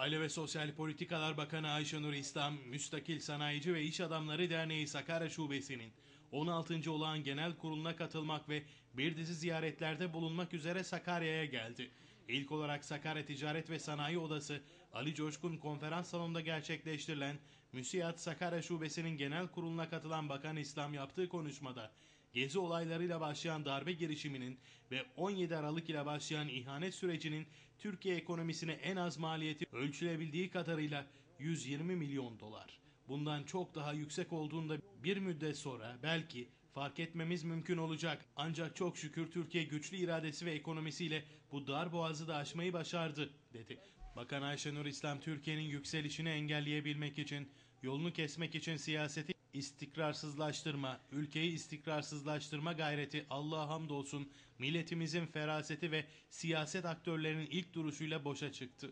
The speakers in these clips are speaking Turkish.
Aile ve Sosyal Politikalar Bakanı Ayşenur İslam, Müstakil Sanayici ve İş Adamları Derneği Sakarya Şubesi'nin 16. olağan genel kuruluna katılmak ve bir dizi ziyaretlerde bulunmak üzere Sakarya'ya geldi. İlk olarak Sakarya Ticaret ve Sanayi Odası Ali Coşkun konferans salonunda gerçekleştirilen MÜSİAD Sakarya Şubesi'nin genel kuruluna katılan Bakan İslam yaptığı konuşmada Gezi olaylarıyla başlayan darbe girişiminin ve 17 Aralık ile başlayan ihanet sürecinin Türkiye ekonomisine en az maliyeti ölçülebildiği kadarıyla 120 milyon dolar. Bundan çok daha yüksek olduğunda bir müddet sonra belki fark etmemiz mümkün olacak. Ancak çok şükür Türkiye güçlü iradesi ve ekonomisiyle bu dar boğazı da aşmayı başardı, dedi. Bakan Ayşenur İslam Türkiye'nin yükselişini engelleyebilmek için, yolunu kesmek için siyaseti istikrarsızlaştırma, ülkeyi istikrarsızlaştırma gayreti Allah'a hamdolsun milletimizin feraseti ve siyaset aktörlerinin ilk duruşuyla boşa çıktı.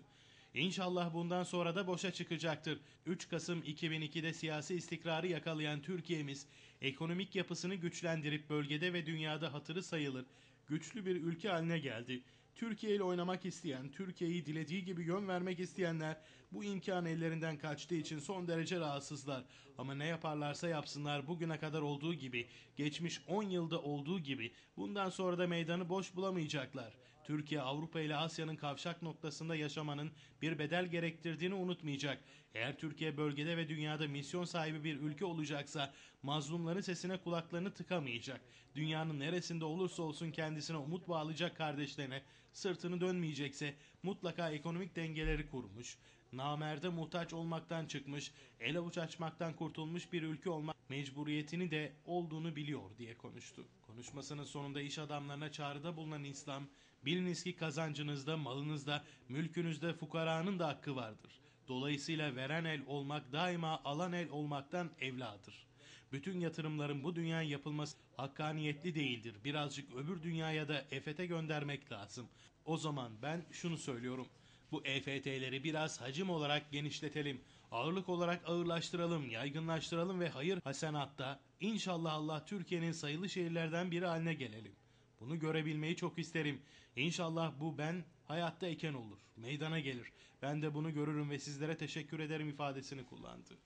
İnşallah bundan sonra da boşa çıkacaktır. 3 Kasım 2002'de siyasi istikrarı yakalayan Türkiye'miz ekonomik yapısını güçlendirip bölgede ve dünyada hatırı sayılır güçlü bir ülke haline geldi. Türkiye ile oynamak isteyen, Türkiye'yi dilediği gibi yön vermek isteyenler bu imkan ellerinden kaçtığı için son derece rahatsızlar. Ama ne yaparlarsa yapsınlar bugüne kadar olduğu gibi, geçmiş 10 yılda olduğu gibi bundan sonra da meydanı boş bulamayacaklar. Türkiye Avrupa ile Asya'nın kavşak noktasında yaşamanın bir bedel gerektirdiğini unutmayacak. Eğer Türkiye bölgede ve dünyada misyon sahibi bir ülke olacaksa mazlumların sesine kulaklarını tıkamayacak. Dünyanın neresinde olursa olsun kendisine umut bağlayacak kardeşlerine sırtını dönmeyecekse mutlaka ekonomik dengeleri kurmuş, namerde muhtaç olmaktan çıkmış, el avuç açmaktan kurtulmuş bir ülke olmak mecburiyetini de olduğunu biliyor diye konuştu. Konuşmasının sonunda iş adamlarına çağrıda bulunan İslam, biliniz ki kazancınızda, malınızda, mülkünüzde fukaranın da hakkı vardır. Dolayısıyla veren el olmak daima alan el olmaktan evladır. Bütün yatırımların bu dünyaya yapılması hakkaniyetli değildir. Birazcık öbür dünyaya da EFET'e göndermek lazım. O zaman ben şunu söylüyorum. Bu EFT'leri biraz hacim olarak genişletelim. Ağırlık olarak ağırlaştıralım, yaygınlaştıralım ve hayır hasenatta inşallah Allah Türkiye'nin sayılı şehirlerden biri haline gelelim. Bunu görebilmeyi çok isterim. İnşallah bu ben hayatta eken olur. Meydana gelir. Ben de bunu görürüm ve sizlere teşekkür ederim ifadesini kullandı.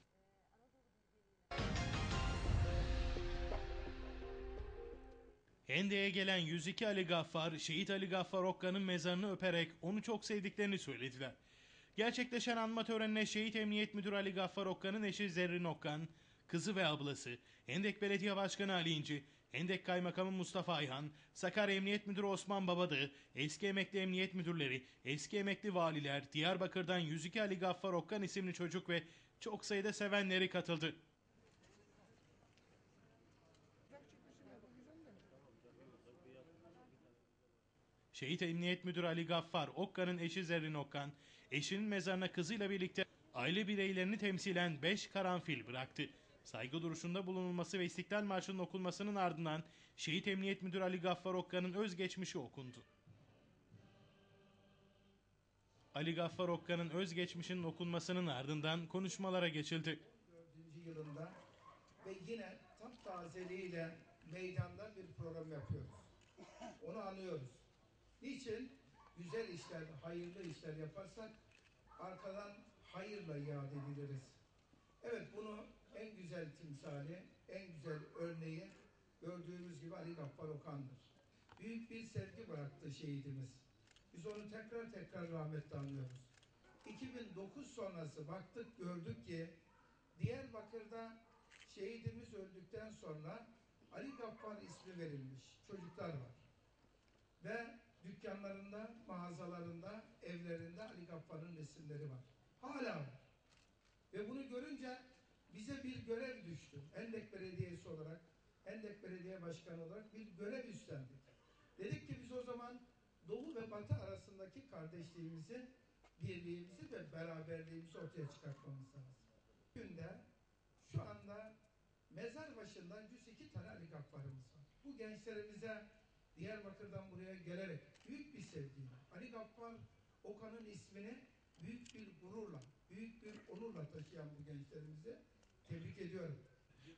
Hende'ye gelen 102 Ali Gaffar, Şehit Ali Gaffar Okka'nın mezarını öperek onu çok sevdiklerini söylediler. Gerçekleşen anma törenine Şehit Emniyet Müdürü Ali Gaffar Okka'nın eşi Zerrin Okkan, kızı ve ablası, Hendek Belediye Başkanı Ali İnci, Hendek Kaymakamı Mustafa Ayhan, Sakarya Emniyet Müdürü Osman Babadı, eski emekli emniyet müdürleri, eski emekli valiler, Diyarbakır'dan 102 Ali Gaffar Okkan isimli çocuk ve çok sayıda sevenleri katıldı. Şehit Emniyet Müdürü Ali Gaffar, Okka'nın eşi Zerrin Okkan, eşinin mezarına kızıyla birlikte aile bireylerini temsilen 5 karanfil bıraktı. Saygı duruşunda bulunulması ve İstiklal Marşı'nın okunmasının ardından Şehit Emniyet Müdürü Ali Gaffar Okka'nın özgeçmişi okundu. Ali Gaffar Okka'nın özgeçmişinin okunmasının ardından konuşmalara geçildi. 4. yılında ve yine tam tazeliğiyle meydanda bir program yapıyoruz. Onu anıyoruz. Niçin? Güzel işler, hayırlı işler yaparsak arkadan hayırla iade ediliriz. Evet bunu en güzel timsali, en güzel örneği gördüğümüz gibi Ali Gaffar Okan'dır. Büyük bir sevgi bıraktı şehidimiz. Biz onu tekrar tekrar rahmetle anıyoruz. 2009 sonrası baktık gördük ki Diyarbakır'da şehidimiz öldükten sonra Ali Gaffar ismi verilmiş çocuklar var. Ve dükkanlarında, mağazalarında, evlerinde Ali Gaffar'ın resimleri var. Hala var. Ve bunu görünce bize bir görev düştü. Hendek Belediyesi olarak, Hendek Belediye Başkanı olarak bir görev üstlendik. Dedik ki biz o zaman Doğu ve Batı arasındaki kardeşliğimizi, birliğimizi ve beraberliğimizi ortaya çıkartmamız lazım. Günde şu anda mezar başından 102 tane Ali Gaffar'ımız var. Bu gençlerimize Diyarbakır'dan buraya gelerek büyük bir sevgiyle, Ali Gaffar Okan'ın ismini büyük bir gururla, büyük bir onurla taşıyan bu gençlerimize tebrik ediyorum.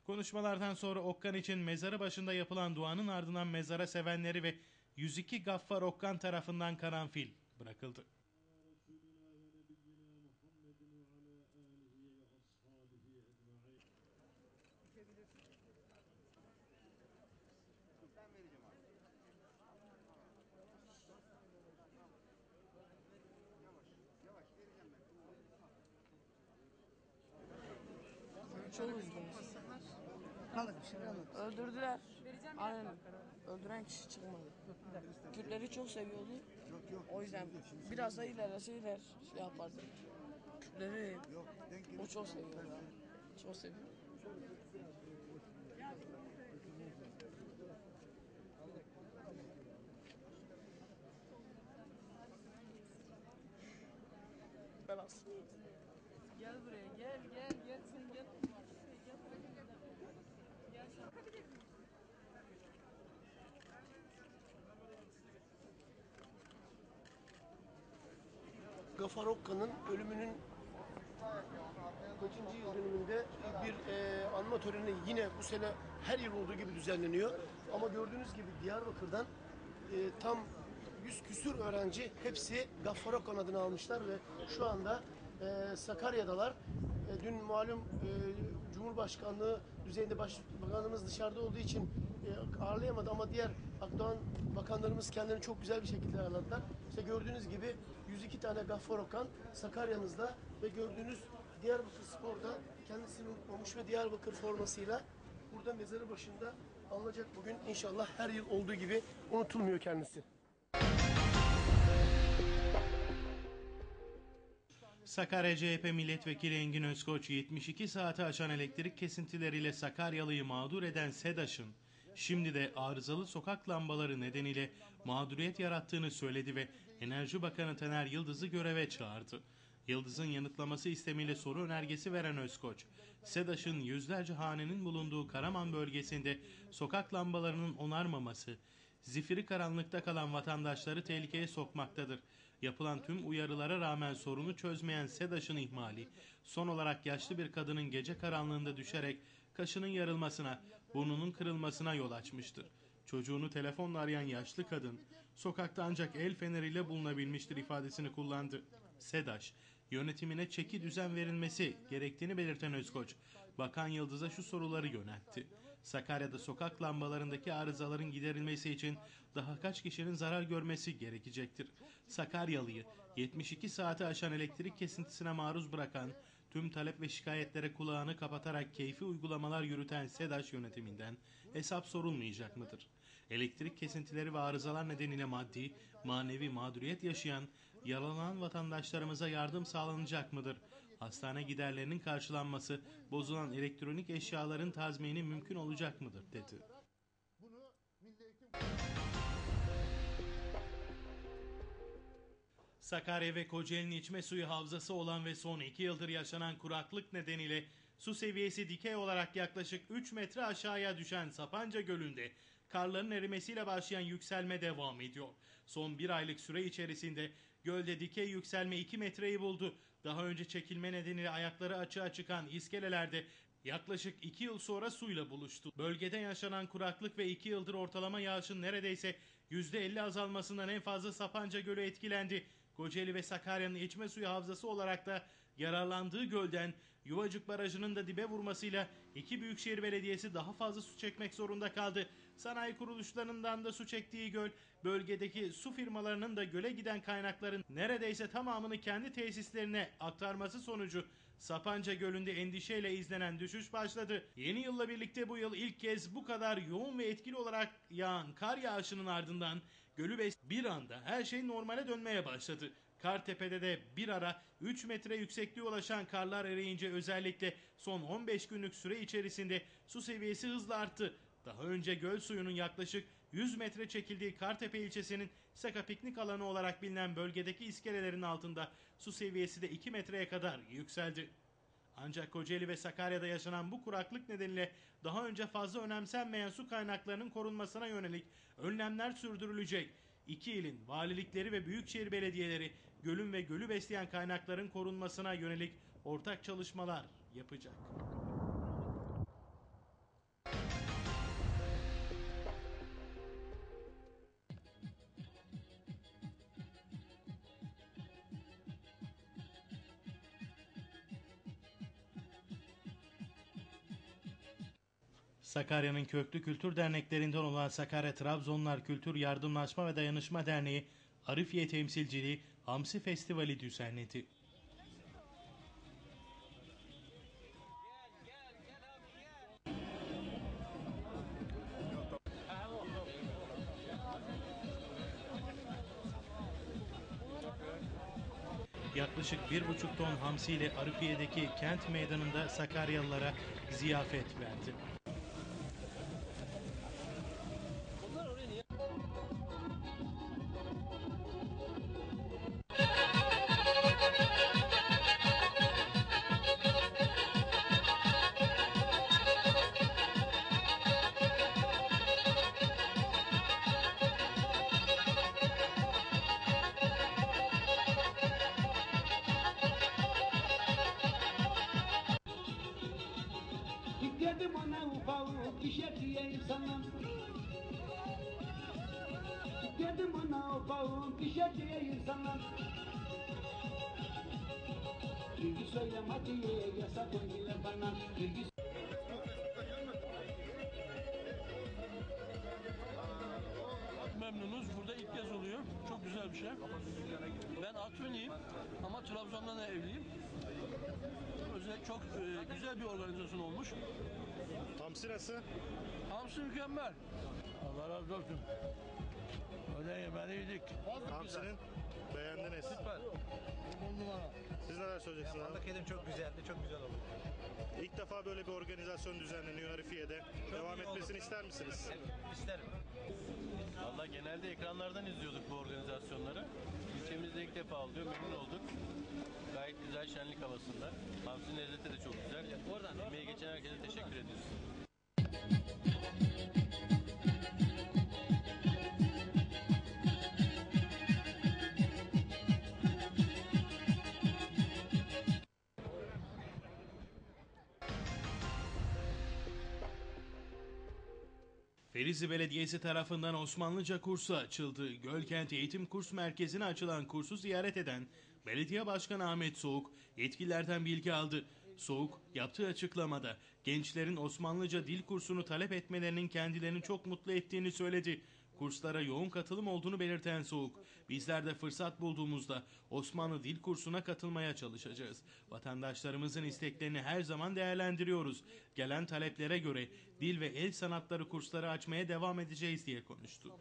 Konuşmalardan sonra Okkan için mezarı başında yapılan duanın ardından mezara sevenleri ve 102 Gaffar Okkan tarafından karanfil bırakıldı. Thank you. Çok üzgünüz. Öldürdüler. Aynen. Öldüren kişi çıkmadı. Kürtleri çok seviyordu. O yüzden biraz da ilerleseler şey yapardı. Kürtleri o çok seviyordu. yani. Çok seviyor. Ben aslında. Gel buraya gel gel gel sen gel. Gafar Okka'nın ölümünün kaçıncı yıl dönümünde bir e, anma töreni yine bu sene her yıl olduğu gibi düzenleniyor. Ama gördüğünüz gibi Diyarbakır'dan e, tam 100 küsür öğrenci hepsi Gaffar Okkan adını almışlar ve şu anda e, Sakarya'dalar. E, dün malum e, Cumhurbaşkanlığı düzeyinde Başbakanımız dışarıda olduğu için e, ağırlayamadı ama diğer Akdoğan bakanlarımız kendilerini çok güzel bir şekilde ağırladılar. İşte gördüğünüz gibi 102 tane Gaffar Okan Sakarya'mızda ve gördüğünüz Diyarbakır Spor'da kendisini unutmamış ve Diyarbakır formasıyla burada mezarı başında alınacak bugün inşallah her yıl olduğu gibi unutulmuyor kendisi. Sakarya CHP Milletvekili Engin Özkoç 72 saati aşan elektrik kesintileriyle Sakaryalı'yı mağdur eden SEDAŞ'ın şimdi de arızalı sokak lambaları nedeniyle mağduriyet yarattığını söyledi ve Enerji Bakanı Taner Yıldız'ı göreve çağırdı. Yıldız'ın yanıtlaması istemiyle soru önergesi veren Özkoç, SEDAŞ'ın yüzlerce hanenin bulunduğu Karaman bölgesinde sokak lambalarının onarmaması, zifiri karanlıkta kalan vatandaşları tehlikeye sokmaktadır. Yapılan tüm uyarılara rağmen sorunu çözmeyen SEDAŞ'ın ihmali, son olarak yaşlı bir kadının gece karanlığında düşerek kaşının yarılmasına, burnunun kırılmasına yol açmıştır. Çocuğunu telefonla arayan yaşlı kadın, sokakta ancak el feneriyle bulunabilmiştir ifadesini kullandı. SEDAŞ, yönetimine çeki düzen verilmesi gerektiğini belirten Özkoç, Bakan Yıldız'a şu soruları yöneltti. Sakarya'da sokak lambalarındaki arızaların giderilmesi için daha kaç kişinin zarar görmesi gerekecektir? Sakaryalı'yı 72 saati aşan elektrik kesintisine maruz bırakan, tüm talep ve şikayetlere kulağını kapatarak keyfi uygulamalar yürüten SEDAŞ yönetiminden hesap sorulmayacak mıdır? Elektrik kesintileri ve arızalar nedeniyle maddi, manevi mağduriyet yaşayan, yaralanan vatandaşlarımıza yardım sağlanacak mıdır? Hastane giderlerinin karşılanması, bozulan elektronik eşyaların tazmini mümkün olacak mıdır dedi. Sakarya ve Kocaeli'nin içme suyu havzası olan ve son 2 yıldır yaşanan kuraklık nedeniyle su seviyesi dikey olarak yaklaşık 3 metre aşağıya düşen Sapanca Gölü'nde karların erimesiyle başlayan yükselme devam ediyor. Son bir aylık süre içerisinde gölde dikey yükselme 2 metreyi buldu. Daha önce çekilme nedeniyle ayakları açığa çıkan iskelelerde yaklaşık 2 yıl sonra suyla buluştu. Bölgede yaşanan kuraklık ve 2 yıldır ortalama yağışın neredeyse %50 azalmasından en fazla Sapanca Gölü etkilendi. Kocaeli ve Sakarya'nın içme suyu havzası olarak da yararlandığı gölden Yuvacık Barajı'nın da dibe vurmasıyla iki büyükşehir belediyesi daha fazla su çekmek zorunda kaldı. Sanayi kuruluşlarından da su çektiği göl, bölgedeki su firmalarının da göle giden kaynakların neredeyse tamamını kendi tesislerine aktarması sonucu Sapanca Gölü'nde endişeyle izlenen düşüş başladı. Yeni yılla birlikte bu yıl ilk kez bu kadar yoğun ve etkili olarak yağan kar yağışının ardından Gölü bir anda her şey normale dönmeye başladı. Kartepe'de de bir ara 3 metre yüksekliğe ulaşan karlar eriyince özellikle son 15 günlük süre içerisinde su seviyesi hızla arttı. Daha önce göl suyunun yaklaşık 100 metre çekildiği Kartepe ilçesinin Saka piknik alanı olarak bilinen bölgedeki iskelelerin altında su seviyesi de 2 metreye kadar yükseldi. Ancak Kocaeli ve Sakarya'da yaşanan bu kuraklık nedeniyle daha önce fazla önemsenmeyen su kaynaklarının korunmasına yönelik önlemler sürdürülecek. İki ilin valilikleri ve büyükşehir belediyeleri gölün ve gölü besleyen kaynakların korunmasına yönelik ortak çalışmalar yapacak. Sakarya'nın köklü kültür derneklerinden olan Sakarya Trabzonlar Kültür Yardımlaşma ve Dayanışma Derneği Arifiye Temsilciliği Hamsi Festivali düzenledi. Yaklaşık bir buçuk ton hamsi ile Arifiye'deki kent meydanında Sakaryalılara ziyafet verdi. İşe diye insanlar Bilgi söyleme diye yasak bana Bilgi memnunuz. Burada ilk kez oluyor. Çok güzel bir şey. Ben Artvinliyim ama Trabzon'dan da evliyim. Özel çok e, güzel bir organizasyon olmuş. Hamsi nasıl? Hamsi mükemmel. Allah razı olsun. Öyle yemeğini yedik. Hamsinin beğendiniz. Süper. Siz neler söyleyeceksiniz abi? Balık yedim çok güzeldi, çok güzel oldu. İlk defa böyle bir organizasyon düzenleniyor Arifiye'de. Devam iyi etmesini ister misiniz? İsterim. Valla genelde ekranlardan izliyorduk bu organizasyonları. İlçemizde ilk defa oluyor, memnun olduk. Gayet güzel şenlik havasında. Hamsi lezzeti de çok güzel. Oradan emeği geçen herkese teşekkür ediyoruz. Ferizi Belediyesi tarafından Osmanlıca kursu açıldı. Gölkent Eğitim Kurs Merkezi'ne açılan kursu ziyaret eden Belediye Başkanı Ahmet Soğuk yetkililerden bilgi aldı. Soğuk yaptığı açıklamada gençlerin Osmanlıca dil kursunu talep etmelerinin kendilerini çok mutlu ettiğini söyledi. Kurslara yoğun katılım olduğunu belirten Soğuk, bizler de fırsat bulduğumuzda Osmanlı dil kursuna katılmaya çalışacağız. Vatandaşlarımızın isteklerini her zaman değerlendiriyoruz. Gelen taleplere göre dil ve el sanatları kursları açmaya devam edeceğiz diye konuştu.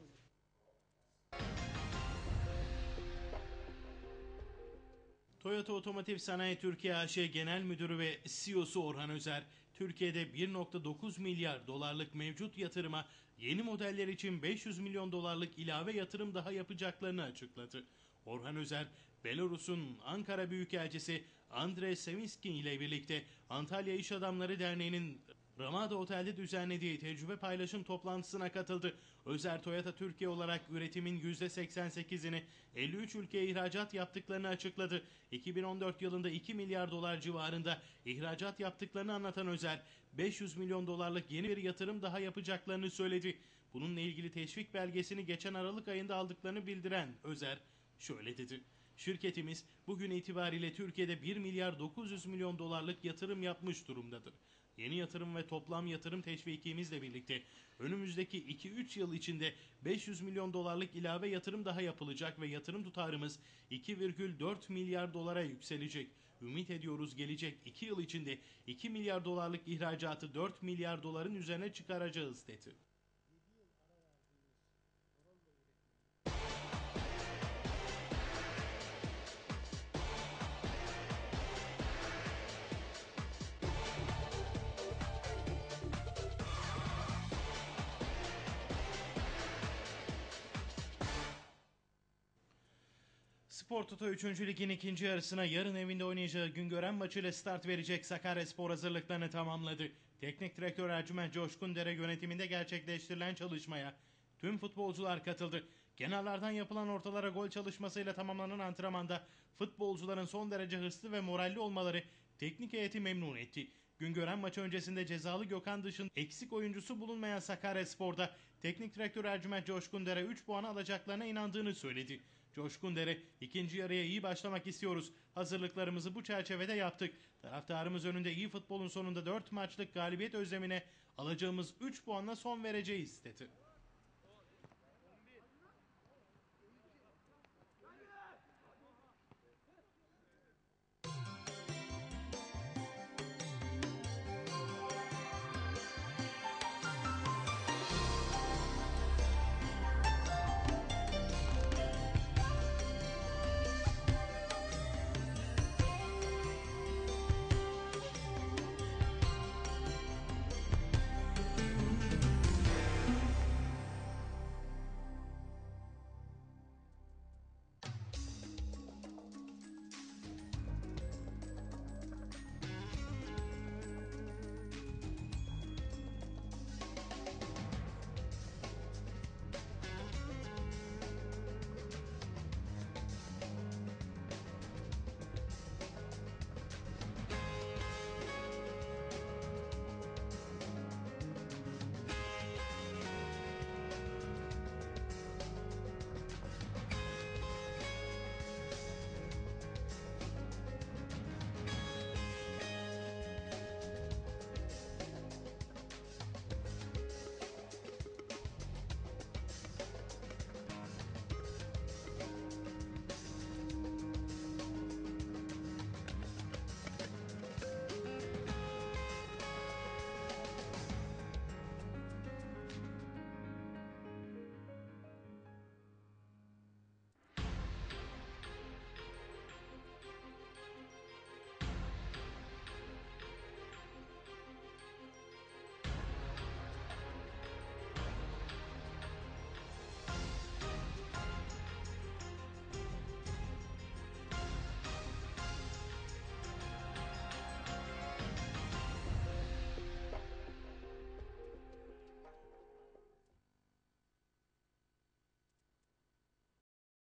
Toyota Otomotiv Sanayi Türkiye AŞ Genel Müdürü ve CEO'su Orhan Özer, Türkiye'de 1.9 milyar dolarlık mevcut yatırıma yeni modeller için 500 milyon dolarlık ilave yatırım daha yapacaklarını açıkladı. Orhan Özer, Belarus'un Ankara Büyükelçisi Andrei Semiskin ile birlikte Antalya İş Adamları Derneği'nin Ramada Otel'de düzenlediği tecrübe paylaşım toplantısına katıldı. Özer Toyota Türkiye olarak üretimin %88'ini 53 ülkeye ihracat yaptıklarını açıkladı. 2014 yılında 2 milyar dolar civarında ihracat yaptıklarını anlatan Özer, 500 milyon dolarlık yeni bir yatırım daha yapacaklarını söyledi. Bununla ilgili teşvik belgesini geçen Aralık ayında aldıklarını bildiren Özer şöyle dedi. Şirketimiz bugün itibariyle Türkiye'de 1 milyar 900 milyon dolarlık yatırım yapmış durumdadır. Yeni yatırım ve toplam yatırım teşvikimizle birlikte önümüzdeki 2-3 yıl içinde 500 milyon dolarlık ilave yatırım daha yapılacak ve yatırım tutarımız 2,4 milyar dolara yükselecek. Ümit ediyoruz gelecek 2 yıl içinde 2 milyar dolarlık ihracatı 4 milyar doların üzerine çıkaracağız dedi. Spor Toto 3. Lig'in ikinci yarısına yarın evinde oynayacağı Güngören maçıyla start verecek Sakaryaspor hazırlıklarını tamamladı. Teknik direktör Ercüment Coşkun Dere yönetiminde gerçekleştirilen çalışmaya tüm futbolcular katıldı. Kenarlardan yapılan ortalara gol çalışmasıyla tamamlanan antrenmanda futbolcuların son derece hırslı ve moralli olmaları teknik heyeti memnun etti. Güngören maçı öncesinde cezalı Gökhan dışında eksik oyuncusu bulunmayan Sakaryaspor'da teknik direktör Ercüment Coşkun Dere 3 puan alacaklarına inandığını söyledi. Coşkun Dere ikinci yarıya iyi başlamak istiyoruz. Hazırlıklarımızı bu çerçevede yaptık. Taraftarımız önünde iyi futbolun sonunda 4 maçlık galibiyet özlemine alacağımız 3 puanla son vereceğiz dedi.